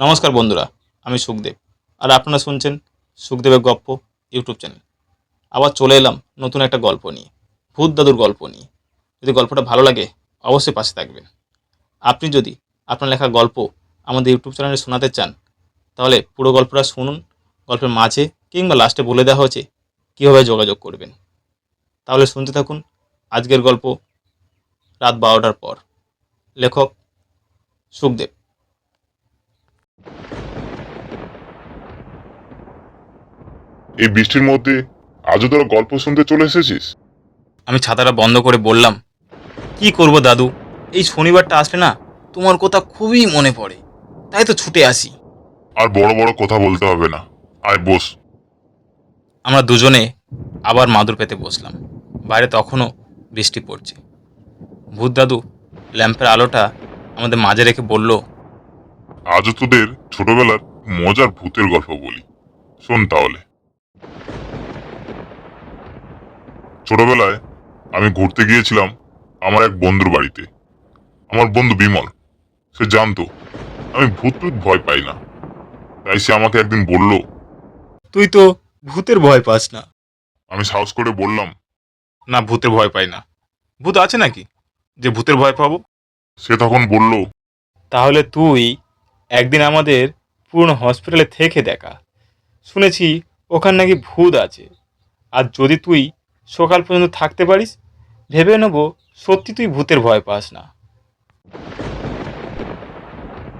নমস্কার বন্ধুরা, আমি সুখদেব। আর আপনারা শুনছেন সুখদেবের গপ্প ইউটিউব চ্যানেল। আবার চলে এলাম নতুন একটা গল্প নিয়ে, ভূত দাদুর গল্প নিয়ে। যদি গল্পটা ভালো লাগে, অবশ্যই পাশে থাকবেন। আপনি যদি আপনার লেখা গল্প আমাদের ইউটিউব চ্যানেলে শোনাতে চান, তাহলে পুরো গল্পটা শুনুন, গল্পের মাঝে কিংবা লাস্টে বলে দেওয়া হয়েছে কীভাবে যোগাযোগ করবেন। তাহলে শুনতে থাকুন আজকের গল্প রাত বারোটার পর। লেখক সুখদেব। এই বৃষ্টির মধ্যে আজও তোরা গল্প শুনতে চলে এসেছিস? আমি ছাতাটা বন্ধ করে বললাম কি করব দাদু? এই শনিবারটা আসলে না তোমার কথা খুবই মনে পড়ে। তাই তো ছুটে আসি। আর বড় বড় কথা বলতে হবে না। আয় বস। আমরা দুজনে আবার মাদুর পেতে বসলাম। বাইরে তখনও বৃষ্টি পড়ছে। ভূত দাদু ল্যাম্পের আলোটা আমাদের মাঝে রেখে বলল আজও তোদের ছোটবেলার মজার ভূতের গল্প বলি। শোন তাহলে। ছোটবেলায় আমি ঘুরতে গিয়েছিলাম আমার এক বন্ধুর বাড়িতে। আমার বন্ধু বিমল সে জানতো আমি ভূত টুত ভয় পাই না। তাই সে আমাকে একদিন বলল তুই তো ভূতের ভয় পাস না। আমি সাহস করে বললাম না ভূতের ভয় পাই না। ভূত আছে নাকি? যে ভূতের ভয় পাবো? সে তখন বলল তাহলে তুই একদিন আমাদের পুরনো হসপিটালে থেকে দেখা। শুনেছি ওখানে নাকি ভূত আছে। আর যদি তুই সকাল পর্যন্ত থাকতে পারিস, ভেবে নেব সত্যি তুই ভূতের ভয় পাস না।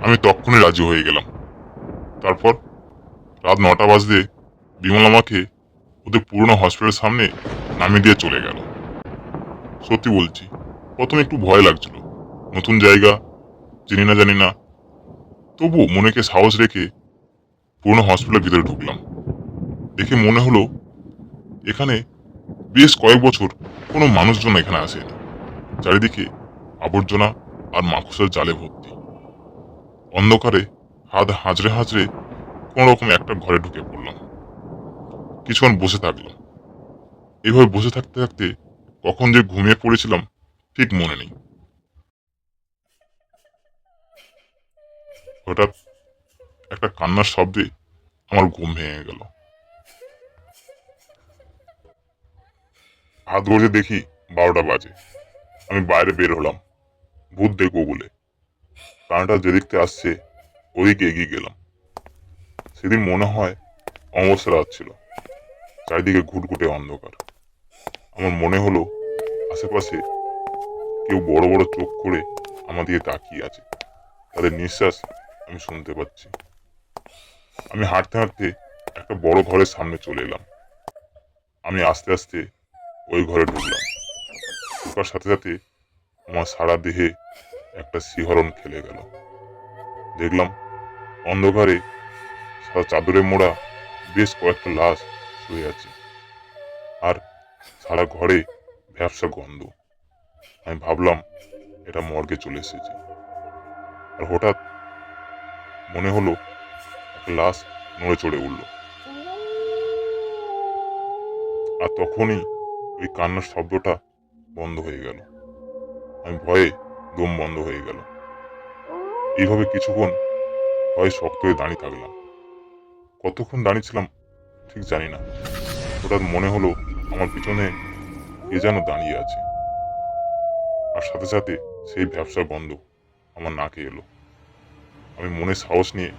আমি তক্ষুনি রাজি হয়ে গেলাম। তারপর রাত নটা বাজতে বিমল আমাকে ওদের পুরনো হসপিটালের সামনে নামিয়ে দিয়ে চলে গেল। সত্যি বলছি, প্রথমে একটু ভয় লাগছিল। নতুন জায়গা, চিনি না জানি না। তবু মনেকে সাহস রেখে পুরনো হসপিটালের ভিতরে ঢুকলাম। দেখে মনে হলো, এখানে বেশ কয়েক বছর কোনো মানুষজন এখানে আসেনি চারিদিকে আবর্জনা আর মাকুসের জালে ভর্তি। অন্ধকারে হাত হাজরে হাজরে কোন রকম একটা ঘরে ঢুকে পড়লাম। কিছুক্ষণ বসে থাকলাম। এভাবে বসে থাকতে থাকতে কখন যে ঘুমিয়ে পড়েছিলাম ঠিক মনে নেই। হঠাৎ একটা কান্নার শব্দে আমার ঘুম ভেঙে গেল। হাত গজে দেখি বারোটা বাজে। আমি বাইরে বের হলাম। ভূত দেখব বলে। কানাটা যেদিকতে আসছে, ওদিকে এগিয়ে গেলাম। সেদিন মনে হয় অমাবস্যা রাত ছিল। চারিদিকে ঘুটঘুটে অন্ধকার। আমার মনে হলো আশেপাশে কেউ বড় বড় চোখ করে আমার দিকে তাকিয়ে আছে। তাদের নিঃশ্বাস আমি শুনতে পাচ্ছি। আমি হাঁটতে হাঁটতে একটা বড় ঘরের সামনে চলে এলাম। আমি আস্তে আস্তে ওই ঘরে ঢুকলাম। ঢোকার সাথে সাথে আমার সারা দেহে একটা শিহরণ খেলে গেল। দেখলাম অন্ধকারে সারা চাদরে মোড়া বেশ কয়েকটা লাশ শুয়ে আছে। আর সারা ঘরে ব্যবসা গন্ধ। আমি ভাবলাম, এটা মর্গে চলে এসেছে। আর হঠাৎ মনে হলো, একটা লাশ নড়ে চড়ে উঠল। আর তখনই ওই কান্নার শব্দটা বন্ধ হয়ে গেল। আমি ভয়ে দম বন্ধ হয়ে গেল। এইভাবে কিছুক্ষণ ভয়ে শক্ত হয়ে দাঁড়িয়ে থাকলাম। কতক্ষণ দাঁড়িয়েছিলাম ঠিক জানি না। হঠাৎ মনে হলো আমার পিছনে কে যেন দাঁড়িয়ে আছে। আর সাথে সাথে সেই ব্যবসার বন্ধ আমার নাকে এলো। আমি মনে সাহস নিয়ে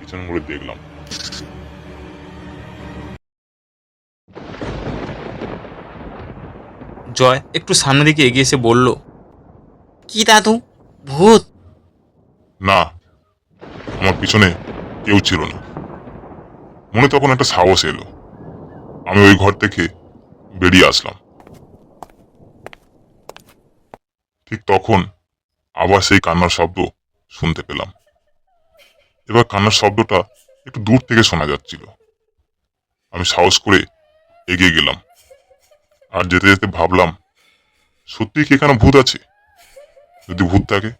পিছন ঘুরে দেখলাম। জয় একটু সামনের দিকে এগিয়ে এসে বলল কি দাদু? ভূত? না আমার পিছনে কেউ ছিল না। মনে তখন একটা সাহস এলো। আমি ওই ঘর থেকে বেরিয়ে আসলাম। ঠিক তখন আবার সেই কান্নার শব্দ শুনতে পেলাম। এবার কান্নার শব্দটা একটু দূর থেকে শোনা যাচ্ছিল। আমি সাহস করে এগিয়ে গেলাম। আর যেতে যেতে ভাবলাম, সত্যি কি এখানে ভূত আছে? যদি ভূত থাকে,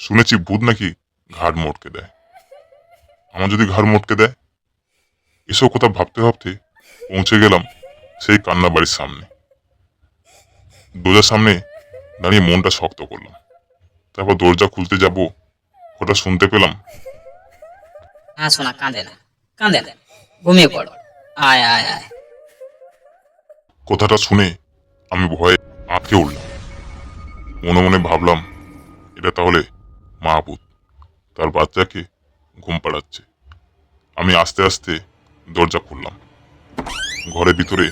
শুনেছি ভূত নাকি ঘাড় মোটকে দেয়। আমার যদি ঘাড় মোটকে দেয়, এসব কথা ভাবতে ভাবতে পৌঁছে গেলাম সেই কান্না বাড়ির সামনে। দরজার সামনে দাঁড়িয়ে মনটা শক্ত করলাম। তারপর দরজা খুলতে যাব হঠাৎ শুনতে পেলাম। না শোনা, কাঁদে না কাঁদে না, ঘুমিয়ে পড়। আয় আয় আয়। কথাটা শুনে আমি ভয়ে আঁতকে উঠলাম। মনে মনে ভাবলাম এটা তাহলে মাহবুদ তার বাচ্চাকে ঘুম পাড়াচ্ছে। আমি আস্তে আস্তে দরজা খুললাম। ঘরের ভিতরে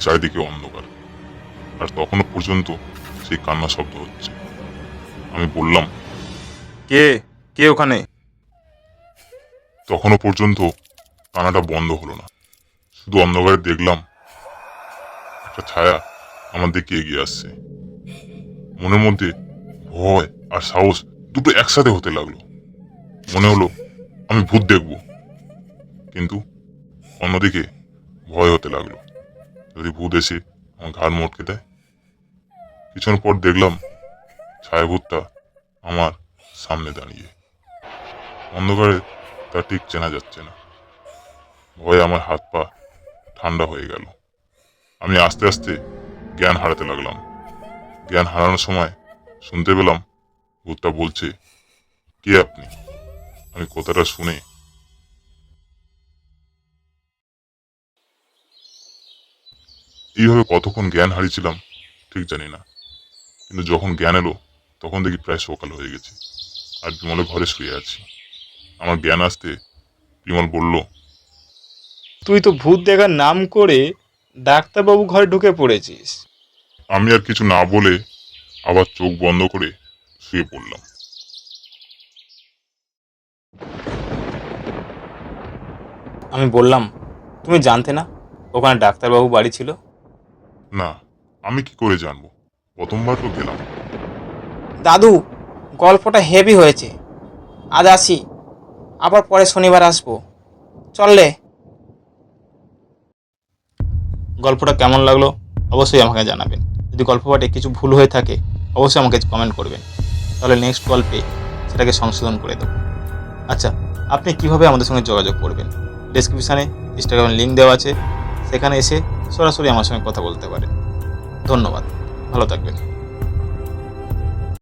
চারিদিকে অন্ধকার। আর তখনও পর্যন্ত সেই কান্না শব্দ হচ্ছে। আমি বললাম কে? কে ওখানে? তখনও পর্যন্ত কান্নাটা বন্ধ হলো না। শুধু অন্ধকারে দেখলাম একটা ছায়া আমার দিকে এগিয়ে আসছে। মনের মধ্যে ভয় আর সাহস দুটো একসাথে হতে লাগল। মনে হলো আমি ভূত দেখব, কিন্তু অন্যদিকে ভয় হতে লাগল। যদি ভূত এসে আমার ঘাড় মটকে দেয় কিছুক্ষণ পর দেখলাম ছায়াভূতটা আমার সামনে দাঁড়িয়ে। অন্ধকারে তা ঠিক চেনা যাচ্ছে না। ভয়ে আমার হাত পা ঠান্ডা হয়ে গেল। আমি আস্তে আস্তে জ্ঞান হারাতে লাগলাম। জ্ঞান হারানোর সময় শুনতে পেলাম, ভূতটা বলছে, কে আপনি? আমি কথাটা শুনে। এইভাবে কতক্ষণ জ্ঞান হারিয়েছিলাম, ঠিক জানি না। কিন্তু যখন জ্ঞান এলো, তখন দেখি প্রায় সকাল হয়ে গেছে। আর বিমলের ঘরে শুয়ে আছি। আমার জ্ঞান আসতে বিমল বলল, তুই তো ভূত দেখার নাম করে ডাক্তারবাবু ঘরে ঢুকে পড়েছিস। আমি আর কিছু না বলে আবার চোখ বন্ধ করে শুয়ে পড়লাম। আমি বললাম তুমি জানতে না ওখানে ডাক্তারবাবু বাড়ি ছিল? না আমি কি করে জানব? প্রথমবার তো গেলাম। দাদু গল্পটা হেভি হয়েছে। আজ আসি আবার পরে শনিবার আসব। চললে গল্পটা কেমন লাগল অবশ্যই আমাকে জানাবেন। যদি গল্প পাঠে কিছু ভুল হয়ে থাকে, অবশ্যই আমাকে কমেন্ট করবেন। তাহলে নেক্সট গল্পে সেটাকে সংশোধন করে দেবো। আচ্ছা আপনি কীভাবে আমাদের সঙ্গে যোগাযোগ করবেন? ডিসক্রিপশানে ইনস্টাগ্রামের লিঙ্ক দেওয়া আছে। সেখানে এসে সরাসরি আমার সঙ্গে কথা বলতে পারেন। ধন্যবাদ। ভালো থাকবেন।